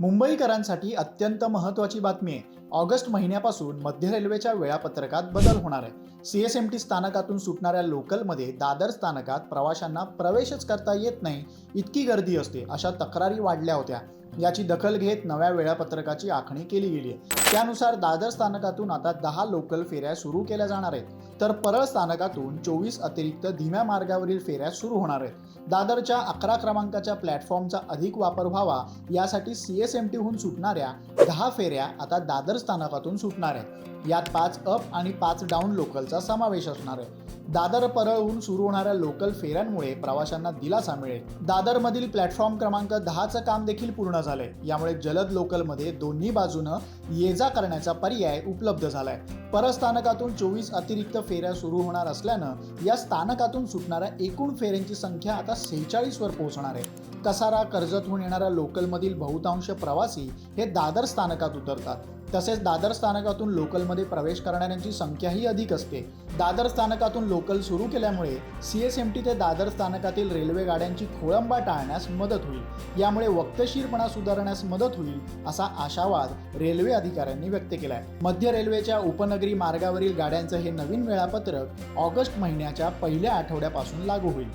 मुंबईकरांसाठी अत्यंत महत्त्वाची बातमी आहे. ऑगस्ट महिन्यापासून मध्य रेल्वेच्या वेळापत्रकात बदल होणार आहे. सी एस एम टी स्थानकातून सुटणाऱ्या लोकलमध्ये दादर स्थानकात प्रवाशांना प्रवेशच करता येत नाही इतकी गर्दी असते अशा तक्रारी वाढल्या होत्या. याची दखल घेत नव्या वेळापत्रकाची आखणी केली गेली आहे. त्यानुसार दादर स्थानकातून आता दहा लोकल फेऱ्या सुरू केल्या जाणार आहेत. तर परळ स्थानकातून चोवीस अतिरिक्त धीम्या मार्गावरील फेऱ्या सुरू होणार आहेत. दादरच्या अकरा क्रमांकाच्या प्लॅटफॉर्मचा अधिक वापर व्हावा यासाठी सी एस एम टीहून सुटणाऱ्या दहा फेऱ्या आता दादर स्थानकातून सुटणार आहेत. यात पाच अप आणि पाच डाऊन लोकलचा समावेश असणार आहे. दादर परळहून सुरू होणाऱ्या लोकल फेऱ्यांमुळे प्रवाशांना दिलासा मिळेल. दादरमधील प्लॅटफॉर्म क्रमांक दहाचं काम देखील पूर्ण झालंय. यामुळे जलद लोकलमध्ये दोन्ही बाजूनं ये जा करण्याचा पर्याय उपलब्ध झालाय. परस्थानकातून चोवीस अतिरिक्त फेऱ्या सुरू होणार असल्यानं या स्थानकातून सुटणाऱ्या एकूण फेऱ्यांची संख्या आता सेहेचाळीसवर पोहोचणार आहे. कसारा कर्जतहून येणाऱ्या लोकलमधील बहुतांश प्रवासी हे दादर स्थानकात उतरतात. तसेच दादर स्थानकातून लोकलमध्ये प्रवेश करणाऱ्यांची संख्याही अधिक असते. दादर स्थानकातून लोकल सुरू केल्यामुळे सी एस एम टी ते दादर स्थानकातील रेल्वे गाड्यांची खोळंबा टाळण्यास मदत होईल. यामुळे वक्तशीरपणा सुधारण्यास मदत होईल असा आशावाद रेल्वे अधिकाऱ्यांनी व्यक्त केलाय. मध्य रेल्वेच्या उपनगरी मार्गावरील गाड्यांचं हे नवीन वेळापत्रक ऑगस्ट महिन्याच्या पहिल्या आठवड्यापासून लागू होईल.